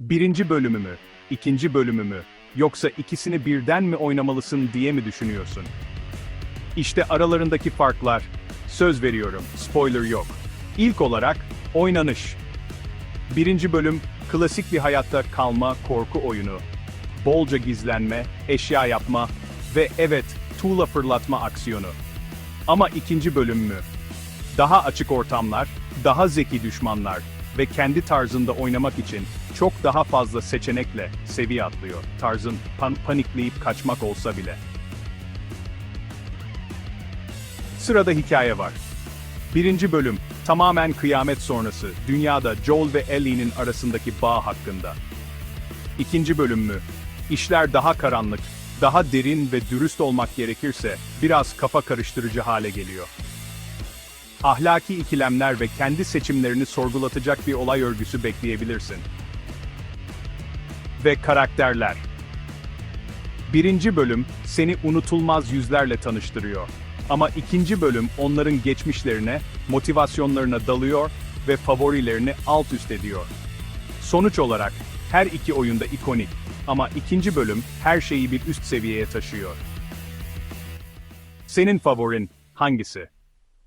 Birinci bölümü mü, ikinci bölümü mü, yoksa ikisini birden mi oynamalısın diye mi düşünüyorsun? İşte aralarındaki farklar. Söz veriyorum, spoiler yok. İlk olarak, oynanış. Birinci bölüm, klasik bir hayatta kalma korku oyunu. Bolca gizlenme, eşya yapma ve evet, tuğla fırlatma aksiyonu. Ama ikinci bölüm mü? Daha açık ortamlar, daha zeki düşmanlar ve kendi tarzında oynamak için çok daha fazla seçenekle seviye atlıyor. Tarzın pan- panikleyip kaçmak olsa bile. Sırada hikaye var. Birinci bölüm, tamamen kıyamet sonrası, dünyada Joel ve Ellie'nin arasındaki bağ hakkında. İkinci bölüm mü? İşler daha karanlık, daha derin ve dürüst olmak gerekirse, biraz kafa karıştırıcı hale geliyor. Ahlaki ikilemler ve kendi seçimlerini sorgulatacak bir olay örgüsü bekleyebilirsin. Ve karakterler. Birinci bölüm, seni unutulmaz yüzlerle tanıştırıyor. Ama ikinci bölüm onların geçmişlerine, motivasyonlarına dalıyor ve favorilerini alt üst ediyor. Sonuç olarak, her iki oyunda ikonik ama ikinci bölüm her şeyi bir üst seviyeye taşıyor. Senin favorin hangisi?